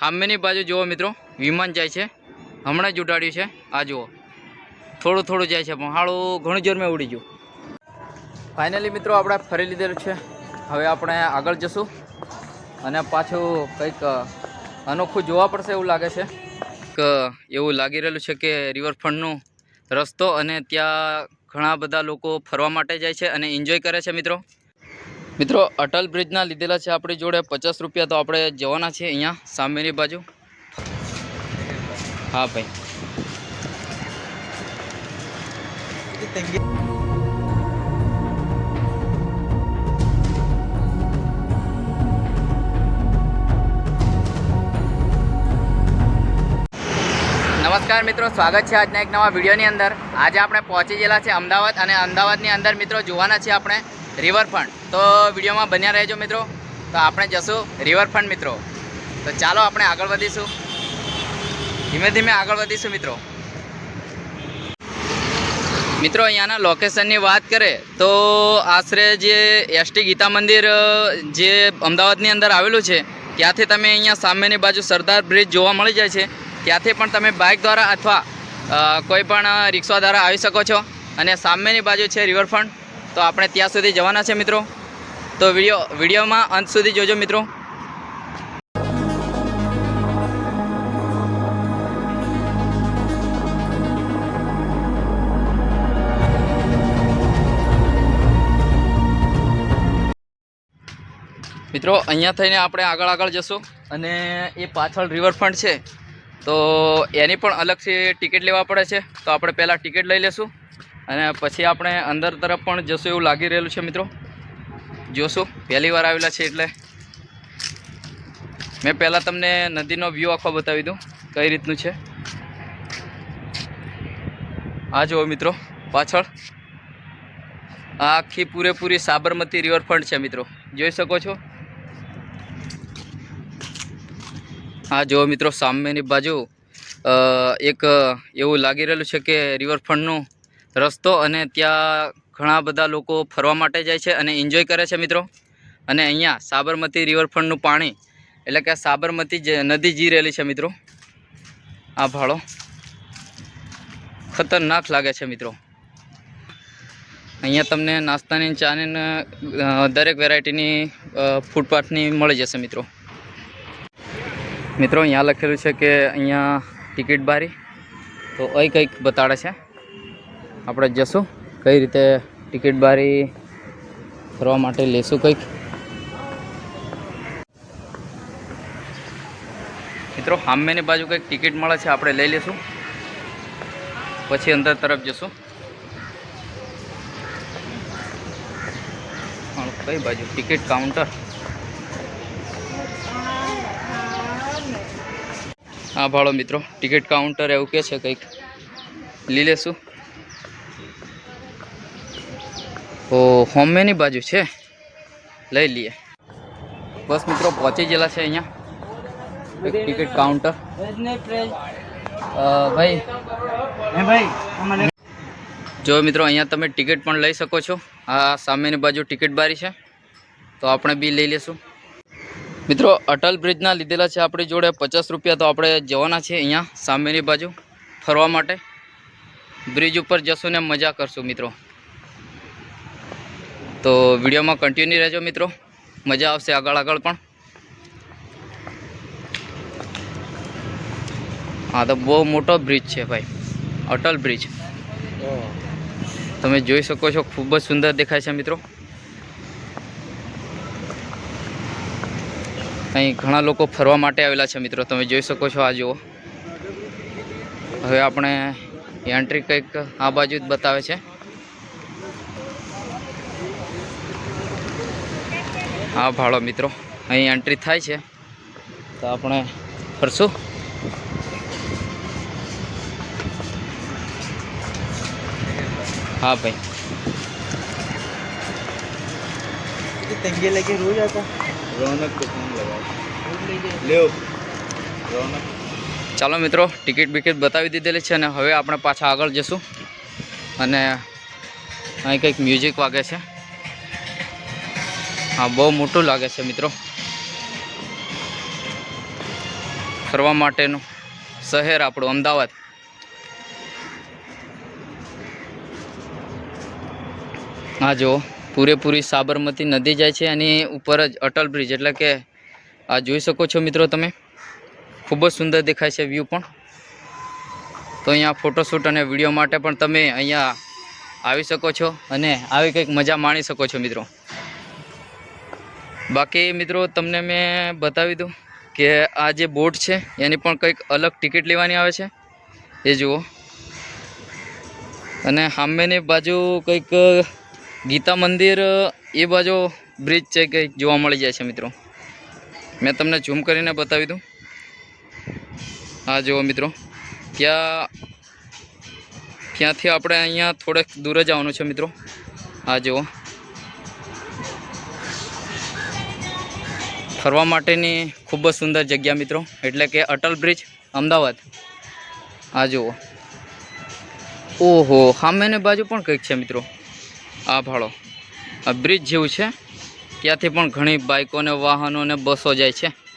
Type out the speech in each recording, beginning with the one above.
સામેની બાજુ જુઓ મિત્રો, વિમાન જાય છે. હમણાં જ ઉડાડ્યું છે. આ જુઓ. થોડું થોડું જાય છે, પણ હાળું ઘણું જોર મેં ઉડી ગયું. ફાઇનલી મિત્રો, આપણે ફરી લીધેલું છે. હવે આપણે આગળ જશું અને પાછું કંઈક અનોખું જોવા પડશે એવું લાગે છે. કે એવું લાગી રહેલું છે કે રિવરફ્રન્ટનો રસ્તો અને ત્યાં ઘણા બધા લોકો ફરવા માટે જાય છે અને એન્જોય કરે છે મિત્રો. મિત્રો, અટલ બ્રિજના લીધેલા છે આપણી જોડે પચાસ રૂપિયા, તો આપણે જવાના છે અહીંયા, સામેની બાજુ. હા, ભાઈ. નમસ્કાર મિત્રો, સ્વાગત છે આજના એક નવા વિડીયોની અંદર. આજે આપણે પહોંચી ગયેલા છે અમદાવાદ અને અમદાવાદની અંદર મિત્રો જોવાના છે આપણે. રિવરફ્રન્ટ તો વિડીયોમાં બન્યા રહેજો મિત્રો. તો આપણે જશું રિવરફ્રન્ટ મિત્રો. તો ચાલો આપણે આગળ વધીશું. ધીમે ધીમે આગળ વધીશું મિત્રો. મિત્રો, અહીંયાના લોકેશનની વાત કરે તો આશરે જે એસટી ગીતા મંદિર જે અમદાવાદની અંદર આવેલું છે, ત્યાંથી તમે અહીંયા સામેની બાજુ સરદાર બ્રિજ જોવા મળી જાય છે. ત્યાંથી પણ તમે બાઇક દ્વારા અથવા કોઈ પણ રિક્ષા દ્વારા આવી શકો છો. અને સામેની બાજુ છે રિવરફ્રન્ટ તો આપણે ત્યાં સુધી જવાના છે મિત્રો. તો વીડિયો, વિડીયોમાં અંત સુધી જોજો મિત્રો. મિત્રો, અહીંયા થઈને આપણે આગળ આગળ જશું અને એ પાછળ રિવરફ્રન્ટ છે. તો એની પણ અલગથી ટિકિટ લેવા પડે છે. તો આપણે પહેલાં ટિકિટ લઈ લેશું. અને પછી આપણે અંદર તરફ પણ જશું એવું લાગી રહેલું છે મિત્રો. જોશું, પહેલી વાર આવેલા છે એટલે. મેં પહેલાં તમને નદીનો વ્યૂ આખો બતાવી દઉં, કઈ રીતનું છે. આ જુઓ મિત્રો, પાછળ. આ આખી પૂરેપૂરી સાબરમતી રિવરફ્રન્ટ છે મિત્રો. જોઈ શકો છો? હા જુઓ મિત્રો, સામેની બાજુ એક એવું લાગી રહેલું છે કે રિવરફ્રન્ટનો રસ્તો અને ત્યાં ઘણા બધા લોકો ફરવા માટે જાય છે અને એન્જોય કરે છે મિત્રો. અને અહીંયા સાબરમતી રિવરફ્રન્ટનું પાણી, એટલે કે સાબરમતી નદી જી રહેલી છે મિત્રો, આ ભાડો ખતરનાક લાગે છે મિત્રો. અહીંયા તમને નાસ્તાની, ચાની દરેક વેરાયટીની ફૂટપાથની મળી જશે મિત્રો. મિત્રો અહીંયા લખેલું છે કે અહીંયા ટિકિટ બારી, તો અહીં કંઈક બતાડે છે. આપણે જશું. કઈ રીતે ટિકિટ બારી ફરવા માટે લેશું કંઈક? મિત્રો સામેની બાજુ કંઈક ટિકિટ મળે છે, આપણે લઈ લઈશું પછી અંદર તરફ જશું. કઈ બાજુ? Ticket counter. હા, ભાડો મિત્રો. ટિકિટ કાઉન્ટર એવું કે છે કંઈક. લઈ લેશું. ઓ હોમેની બાજુ છે. લઈ લઈએ. બસ મિત્રો પહોંચી ગયેલા છે અહીંયા. એક ટિકિટ કાઉન્ટર. ભાઈ. જો મિત્રો અહીંયા તમે ટિકિટ પણ લઈ શકો છો. આ સામેની બાજુ ટિકિટ બારી છે. તો આપણે બી લઈ લેશું. મિત્રો અટલ બ્રિજના લીધેલા છે આપણી જોડે પચાસ રૂપિયા. તો આપણે જવાના છે અહીંયા સામેની બાજુ ફરવા માટે. બ્રિજ ઉપર જશું ને મજા કરશું મિત્રો. તો વિડીયોમાં કન્ટિન્યુ રહેજો મિત્રો. મજા આવશે આગળ આગળ પણ. હા તો બહુ મોટો બ્રિજ છે ભાઈ. અટલ બ્રિજ તમે જોઈ શકો છો, ખૂબ જ સુંદર દેખાય છે મિત્રો. અહીં ઘણા લોકો ફરવા માટે આવેલા છે મિત્રો. તમે જોઈ શકો છો આ જુઓ. હવે આપણે એન્ટ્રી કંઈક આ બાજુ જ બતાવે છે. હા ભાડો મિત્રો. અહીં એન્ટ્રી થાય છે. તો આપણે ફરશું. હા ભાઈ. તંગી લગી રોજ હતા રોનક લેવ રોનક. ચાલો મિત્રો ટિકિટ બિકિટ બતાવી દીધેલી છે અને હવે આપણે પાછા આગળ જશું. અને અહીં કંઈક મ્યુઝિક વાગે છે. હા, બહુ મોટું લાગે છે મિત્રો. ફરવા માટેનું શહેર આપણું અમદાવાદ. હા, જુઓ, પૂરેપૂરી સાબરમતી નદી જાય છે અને ઉપર જ અટલ બ્રિજ એટલે કે, આ જોઈ શકો છો મિત્રો તમે. ખૂબ જ સુંદર દેખાય છે વ્યૂ પણ. તો અહીંયા ફોટોશૂટ અને વીડિયો માટે પણ તમે અહીંયા આવી શકો છો અને આવી કંઈક મજા માણી શકો છો મિત્રો. બાકી મિત્રો, તમને મેં બતાવી દઉં કે આ જે બોટ છે, એની પણ કંઈક અલગ ટિકિટ લેવાની આવે છે. એ જુઓ. અને સામેની બાજુ કંઈક ગીતા મંદિર, એ બાજુ બ્રિજ છે કંઈક જોવા મળી જાય છે મિત્રો. મેં તમને ઝૂમ કરીને બતાવી દઉં. હા જુઓ મિત્રો ત્યાં ત્યાંથી આપણે અહીંયા થોડેક દૂર જ આવવાનું છે મિત્રો. હા જુઓ. ફરવા માટેની ખૂબ જ સુંદર જગ્યા મિત્રો. એટલે કે અટલ બ્રિજ, અમદાવાદ. આ જુઓ. ઓહો, સામેની બાજુ પણ કંઈક છે મિત્રો. આ ભાડો. આ બ્રિજ જેવું છે. ત્યાંથી પણ ઘણી બાઇકો ને વાહનો ને બસો જાય છે.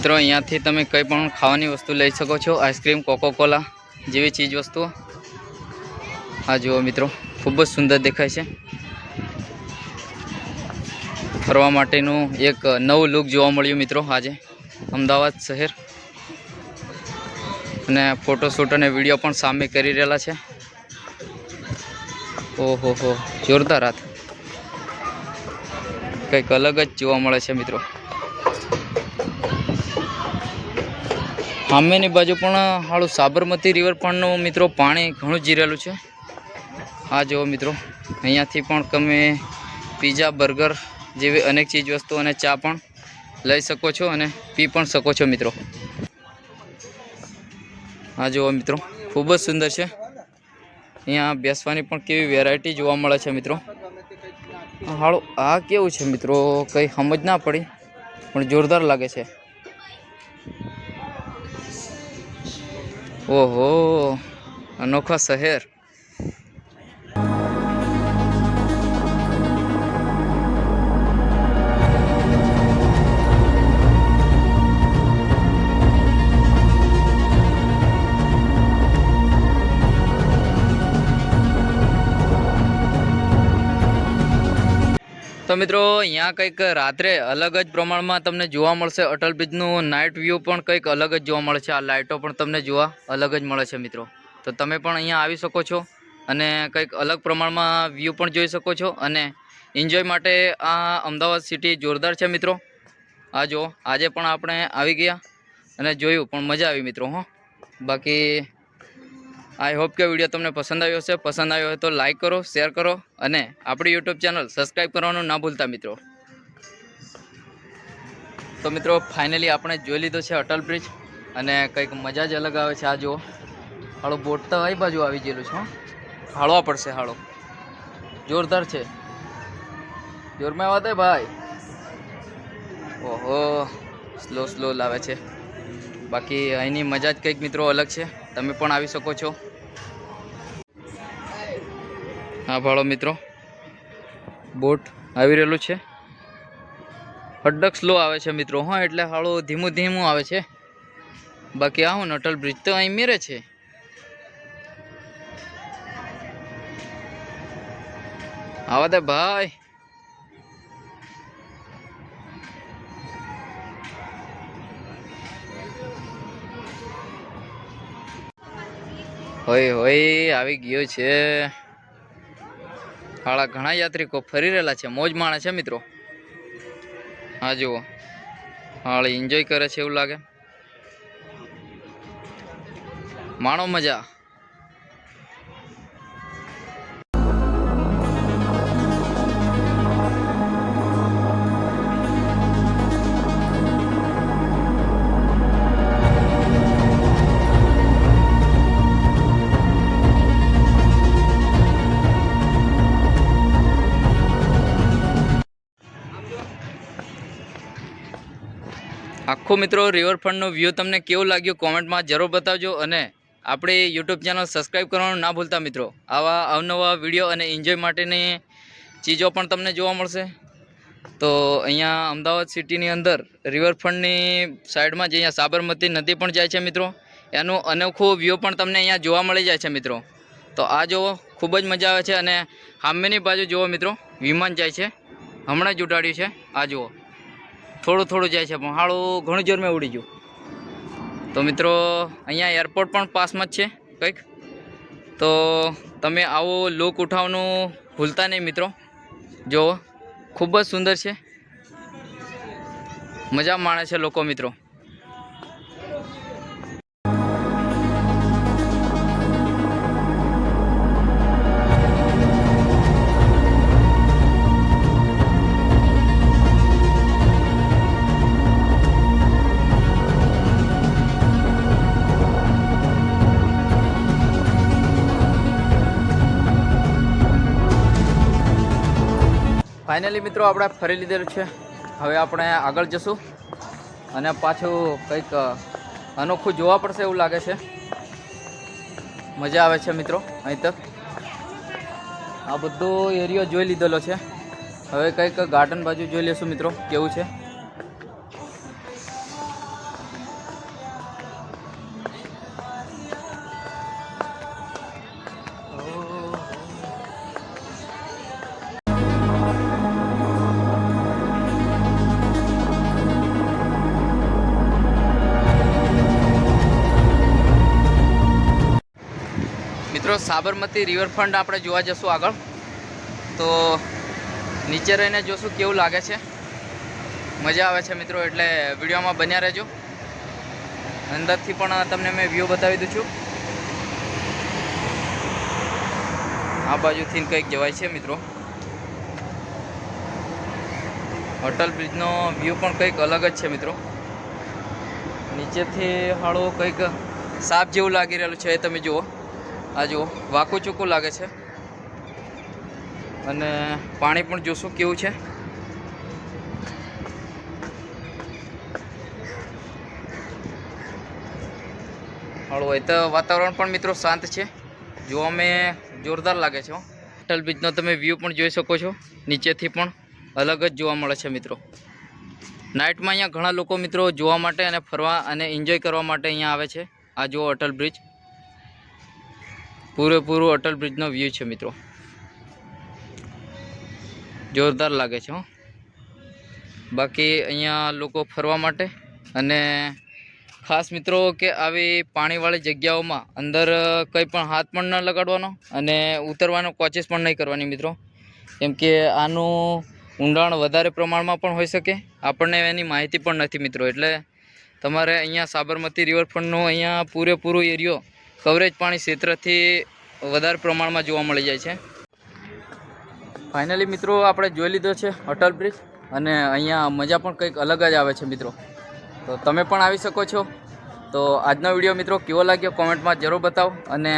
મિત્રો, અહીંયાથી તમે કંઈ પણ ખાવાની વસ્તુ લઈ શકો છો. આઈસ્ક્રીમ, કોકોકોલા જેવી ચીજ વસ્તુઓ. આ જુઓ મિત્રો, ખૂબ જ સુંદર દેખાય છે. ફરવા માટેનું એક નવું લુક જોવા મળ્યું મિત્રો આજે. અમદાવાદ શહેર. અને ફોટોશૂટ અને વીડિયો પણ સામે કરી રહેલા છે. ઓહો હો જોરદાર હાથ. કંઈક અલગ જ જોવા મળે છે મિત્રો. સામેની બાજુ પણ હાળું સાબરમતી રિવરફ્રન્ટનું મિત્રો પાણી ઘણું જીરેલું છે. આ જુઓ મિત્રો, અહીંયાથી પણ તમે પીઝા, બર્ગર જેવી અનેક ચીજ વસ્તુઓ અને ચા પણ લઈ શકો છો અને પી પણ શકો છો મિત્રો. આ જુઓ મિત્રો, ખૂબ જ સુંદર છે. અહીંયા બેસવાની પણ કેવી વેરાયટી જોવા મળે છે મિત્રો. હાળું, આ કેવું છે મિત્રો? કંઈ સમજ ના પડી, પણ જોરદાર લાગે છે. ઓહો અનોખા શહેર તો મિત્રો, અહીંયા કંઈક રાત્રે અલગ જ પ્રમાણમાં તમને જોવા મળશે. અટલ બ્રિજનું નાઇટ વ્યૂ પણ કંઈક અલગ જ જોવા મળે છે આ લાઇટો પણ તમને જોવા અલગ જ મળે છે મિત્રો. તો તમે પણ અહીંયા આવી શકો છો અને કંઈક અલગ પ્રમાણમાં વ્યૂ પણ જોઈ શકો છો અને એન્જોય માટે આ અમદાવાદ સિટી જોરદાર છે મિત્રો. આ જુઓ, આજે પણ આપણે આવી ગયા અને જોયું, પણ મજા આવી મિત્રો, હો. બાકી આઈ હોપ કે વીડિયો તમને પસંદ આવ્યો હશે. પસંદ આવ્યો હોય તો લાઈક કરો, શેર કરો અને આપણી યુટ્યુબ ચેનલ સબસ્ક્રાઈબ કરવાનું ના ભૂલતા મિત્રો. તો મિત્રો ફાઇનલી આપણે જોઈ લીધો છે અટલ બ્રિજ અને કંઈક મજા જ અલગ આવે છે. આ જુઓ. હાળો બોટ તો કઈ બાજુ આવી ગયેલું છે. હાળવા પડશે હાળો. જોરદાર છે. જોરમાં આવ્યા ભાઈ. ઓહો સ્લો સ્લો લાવે છે. બાકી અહીંની મજા જ કંઈક મિત્રો અલગ છે. તમે પણ આવી શકો છો. હા ભાળો મિત્રો. બોટ આવી રહેલું છે. અડક સ્લો આવે છે મિત્રો. હા, એટલે હાળો ધીમું ધીમું આવે છે. બાકી આવું ને, અટલ બ્રિજ તો અહીં મેરે છે. આવા દે ભાઈ. હોય હોય, આવી ગયો છે. હાળા ઘણા યાત્રિકો ફરી રહેલા છે. મોજ માણે છે મિત્રો. હા, જુઓ. હાળી એન્જોય કરે છે એવું લાગે. માણો મજા. આખો મિત્રો રિવરફ્રન્ટનો વ્યૂ તમને કેવું લાગ્યું કોમેન્ટમાં જરૂર બતાવજો અને આપણે યુટ્યુબ ચેનલ સબસ્ક્રાઈબ કરવાનું ના ભૂલતા મિત્રો. આવા અવનવા વીડિયો અને એન્જોય માટેની ચીજો પણ તમને જોવા મળશે. તો અહીંયા અમદાવાદ સિટીની અંદર રિવરફ્રન્ટની સાઈડમાં જે અહીંયા સાબરમતી નદી પણ જાય છે મિત્રો, એનો અનોખો વ્યૂ પણ તમને અહીંયા જોવા મળી જાય છે મિત્રો. તો આ જુઓ, ખૂબ જ મજા આવે છે અને સામેની બાજુ જુઓ મિત્રો, વિમાન જાય છે. હમણાં જ ઉડાડ્યું છે. આ જુઓ. થોડું થોડું જાય છે, પણ હાળું ઘણું જોરમાં ઉડી ગયું. તો મિત્રો, અહીંયા એરપોર્ટ પણ પાસમાં જ છે, કંઈક. તો તમે આવો લુક ઉઠાવવાનું ભૂલતા નહીં મિત્રો. જુઓ, ખૂબ જ સુંદર છે. મજા માણે છે લોકો મિત્રો. ફાઇનલી મિત્રો આપણે ફરી લીધેલું છે. હવે આપણે આગળ જશું અને પાછું કંઈક અનોખું જોવા પડશે એવું લાગે છે. મજા આવે છે મિત્રો અહીં તક. આ બધો એરિયો જોઈ લીધેલો છે. હવે કંઈક ગાર્ડન બાજુ જોઈ લેશું મિત્રો, કેવું છે? સાબરમતી રિવરફ્રન્ટ આપણે જોવા જશું આગળ. તો નીચે રહીને જોશું કેવું લાગે છે. મજા આવે છે મિત્રો, એટલે વિડીયોમાં બન્યા રહેજો. અંદરથી પણ તમને મેં વ્યૂ બતાવી દઉં છું. આ બાજુથી કંઈક જવાય છે મિત્રો. અટલ બ્રિજનો વ્યૂ પણ કંઈક અલગ જ છે મિત્રો. નીચેથી હાળો કંઈક સાપ જેવું લાગી રહેલું છે, એ તમે જુઓ. આ જુઓ, વાકું ચૂકું લાગે છે. અને પાણી પણ જોશું કેવું છે. હળવો હોય તો વાતાવરણ પણ મિત્રો શાંત છે. જોવા મેં જોરદાર લાગે છે અટલ બ્રિજનો તમે વ્યૂ પણ જોઈ શકો છો. નીચેથી પણ અલગ જ જોવા મળે છે મિત્રો. નાઇટમાં અહીંયા ઘણા લોકો મિત્રો જોવા માટે અને ફરવા અને એન્જોય કરવા માટે અહીંયા આવે છે. આ જુઓ અટલ બ્રિજ પૂરેપૂરું અટલ બ્રિજનો વ્યૂ છે મિત્રો. જોરદાર લાગે છે, હો. બાકી અહીંયા લોકો ફરવા માટે અને ખાસ મિત્રો કે આવી પાણીવાળી જગ્યાઓમાં અંદર કંઈ પણ હાથ પણ ન લગાડવાનો અને ઉતરવાનો કોચિસ પણ નહીં કરવાની મિત્રો. કેમ કે આનું ઊંડાણ વધારે પ્રમાણમાં પણ હોઈ શકે. આપણને એની માહિતી પણ નથી મિત્રો. એટલે તમારે અહીંયા સાબરમતી રિવરફ્રન્ટનો અહીંયા પૂરેપૂરો એરિયો કવરેજ પાણી ક્ષેત્રથી વધારે પ્રમાણમાં જોવા મળી જાય છે. ફાઇનલી મિત્રો આપણે જોઈ લીધો છે અટલ બ્રિજ અને અહીંયા મજા પણ કંઈક અલગ જ આવે છે મિત્રો. તો તમે પણ આવી શકો છો. તો આજનો વીડિયો મિત્રો કેવો લાગ્યો કોમેન્ટમાં જરૂર બતાવો અને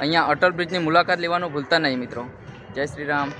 અહીંયા અટલ બ્રિજની મુલાકાત લેવાનું ભૂલતા નહીં મિત્રો. જય શ્રી રામ.